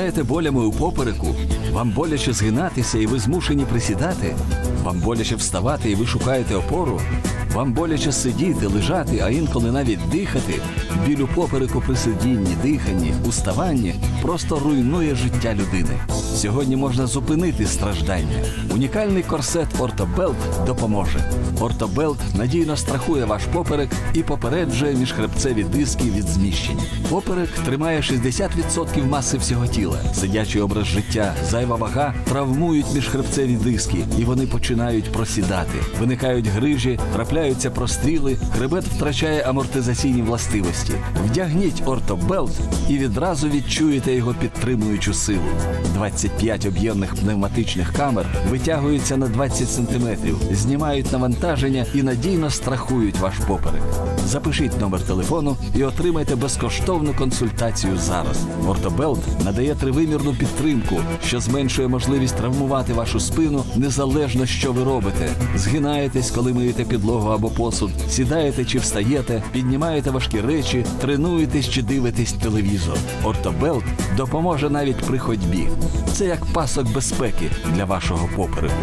Страждаєте болями у попереку? Вам боляче згинатися і ви змушені присідати? Вам боляче вставати і ви шукаєте опору? Вам боляче сидіти, лежати, а інколи навіть дихати? Біль у попереку при сидінні, диханні, уставанні просто руйнує життя людини. Сьогодні можна зупинити страждання. Унікальний корсет Ортобелт допоможе. Ортобелт надійно страхує ваш поперек і попереджує міжхребцеві диски від зміщень. Поперек тримає 60% маси всього тіла. Сидячий образ життя, зайва вага травмують міжхребцеві диски, і вони починають просідати. Виникають грижі, трапляються простріли, хребет втрачає амортизаційні властивості. Вдягніть ортобелт і відразу відчуєте його підтримуючу силу. 25 об'ємних пневматичних камер витягуються на 20 см, знімають навантаження і надійно страхують ваш поперек. Запишіть номер телефону і отримайте безкоштовну консультацію зараз. Ортобелт надає тривимірну підтримку, що зменшує можливість травмувати вашу спину незалежно, що ви робите. Згинаєтесь, коли миєте підлогу або посуд, сідаєте чи встаєте, піднімаєте важкі речі, тренуєтесь чи дивитесь телевізор. Ортобелт допоможе навіть при ходьбі. Це як пасок безпеки для вашого попереку.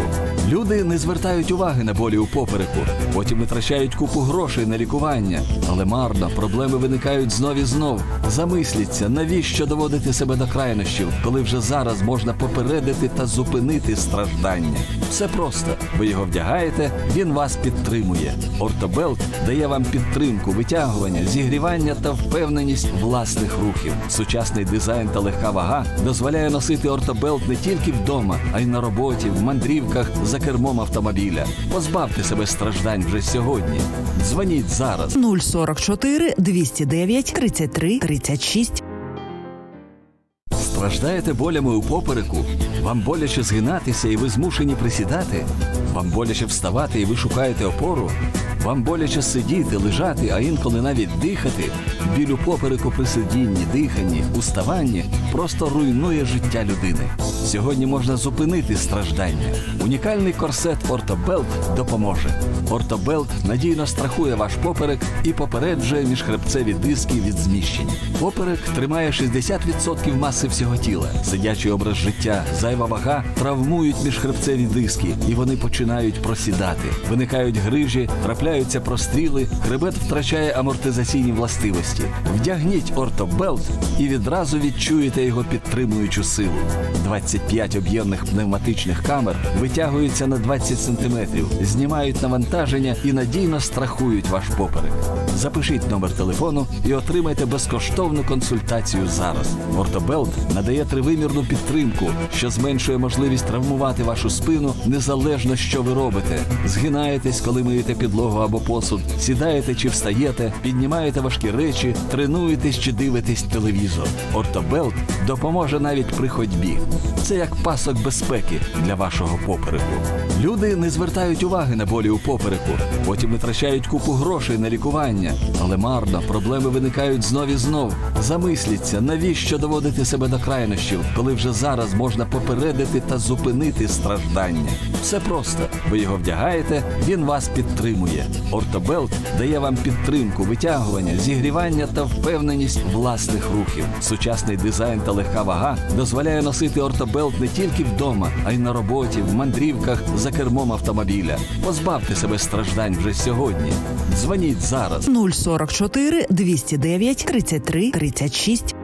Люди не звертають уваги на болі у попереку, потім витрачають купу грошей на лікування, але марно проблеми виникають знов і знов. Замисліться, навіщо доводити себе до крайнощів, коли вже зараз можна попередити та зупинити страждання. Все просто. Ви його вдягаєте, він вас підтримує. Ортобелт дає вам підтримку, витягування, зігрівання та впевненість власних рухів. Сучасний дизайн та легка вага дозволяє носити ортобелт не тільки вдома, а й на роботі, в мандрівках за кермом автомобіля. Позбавте себе страждань вже сьогодні. Дзвоніть зараз. 044 209 33 36. Страждаєте болями у попереку? Вам боляче згинатися і ви змушені присідати? Вам боляче вставати і ви шукаєте опору? Вам боляче сидіти, лежати, а інколи навіть дихати? Біль у попереку при сидінні, диханні, уставанні просто руйнує життя людини. Сьогодні можна зупинити страждання. Унікальний корсет Ортобелт допоможе. Ортобелт надійно страхує ваш поперек і попереджує міжхребцеві диски від зміщень. Поперек тримає 60% маси всього тіла. Сидячий образ життя, зайва вага травмують міжхребцеві диски, і вони починають просідати. Виникають грижі, трапляються простріли, хребет втрачає амортизаційні властивості. Вдягніть ортобелт і відразу відчуєте його підтримуючу силу. 25 об'ємних пневматичних камер витягуються на 20 см, знімають навантаження і надійно страхують ваш поперек. Запишіть номер телефону і отримайте безкоштовну консультацію зараз. Ортобелт надає тривимірну підтримку, що зменшує можливість травмувати вашу спину незалежно, що ви робите. Згинаєтесь, коли миєте підлогу або посуд, сідаєте чи встаєте, піднімаєте важкі речі, тренуєтесь чи дивитесь телевізор. Ортобелт допоможе навіть при ходьбі. Це як пасок безпеки для вашого попереку. Люди не звертають уваги на болі у попереку, потім витрачають купу грошей на лікування, але марно проблеми виникають знов і знов. Замисліться, навіщо доводити себе до крайнощів, коли вже зараз можна попередити та зупинити страждання. Все просто. Ви його вдягаєте, він вас підтримує. Ортобелт дає вам підтримку, витягування, зігрівання та впевненість власних рухів. Сучасний дизайн та легка вага дозволяє носити ортобелт не тільки вдома, а й на роботі, в мандрівках за кермом автомобіля. Позбавте себе страждань вже сьогодні. Дзвоніть зараз. 044 209 33 36.